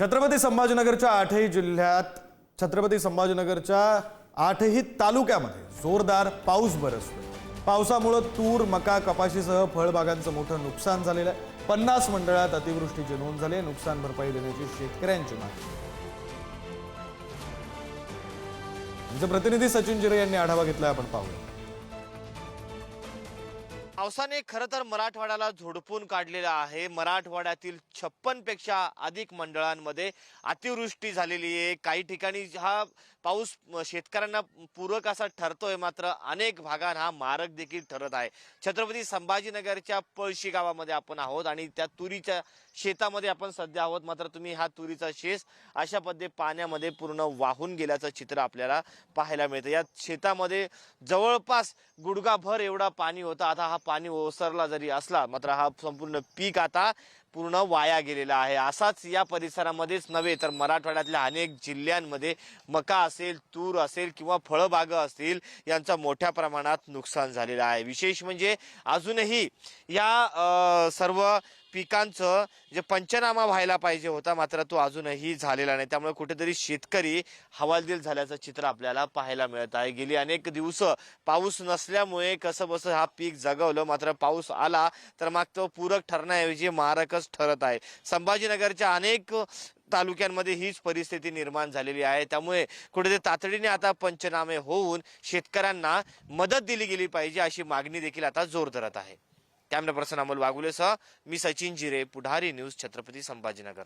छत्रपती संभाजीनगरच्या आठही जिल्ह्यात छत्रपती संभाजीनगरच्या आठही तालुक्यामध्ये जोरदार पाऊस बरसतो पावसामुळं तूर मका कपाशीसह फळबागांचं मोठं नुकसान झालेलं आहे. पन्नास मंडळात अतिवृष्टीची नोंद झाली आहे. नुकसान भरपाई देण्याची शेतकऱ्यांची मागणी. आमचे प्रतिनिधी सचिन जिरे यांनी आढावा घेतलाय आपण पाहूया. पावसाने खरं तर मराठवाड्याला झोडपून काढलेलं आहे. मराठवाड्यातील छप्पनपेक्षा अधिक मंडळांमध्ये अतिवृष्टी झालेली आहे. काही ठिकाणी हा पाऊस शेतकऱ्यांना पूरक असा ठरतोय. मात्र अनेक भागात हा मारक देखील ठरत आहे. छत्रपती संभाजीनगरच्या पळशी गावामध्ये आपण आहोत आणि त्या तुरीच्या शेतामध्ये आपण सध्या आहोत. मात्र तुम्ही हा तुरीचा शेस अशा पद्धती पाण्यामध्ये पूर्ण वाहून गेल्याचं चित्र आपल्याला पाहायला मिळतं. या शेतामध्ये जवळपास गुडघाभर एवढा पाणी होता. आता हा पाणी ओसरला जरी असला मात्र हा संपूर्ण पीक आता पूर्ण वाया गेलेला आहे. असाच या परिसरामध्येच नव्हे तर मराठवाड्यातल्या अनेक जिल्ह्यांमध्ये मका असेल तूर असेल किंवा फळबागं असतील यांचं मोठ्या प्रमाणात नुकसान झालेलं आहे. विशेष म्हणजे अजूनही या सर्व पिकांचं जे पंचनामा व्हायला पाहिजे होता मात्र तो अजूनही झालेला नाही. त्यामुळे कुठेतरी शेतकरी हवालदिल झाल्याचं चित्र आपल्याला पाहायला मिळत आहे. गेली अनेक दिवस पाऊस नसल्यामुळे कसं बसं हा पीक जगवलं मात्र पाऊस आला तर मग तो पूरक ठरण्याऐवजी मारकच ठरत आहे. संभाजीनगरच्या अनेक तालुक्यांमध्ये हीच परिस्थिती निर्माण झालेली आहे. त्यामुळे कुठेतरी तातडीने आता पंचनामे होऊन शेतकऱ्यांना मदत दिली गेली पाहिजे अशी मागणी देखील आता जोर धरत आहे. कॅमेरा पर्सन अमोल वागुलेसह मी सचिन जिरे पुढारी न्यूज छत्रपती संभाजीनगर.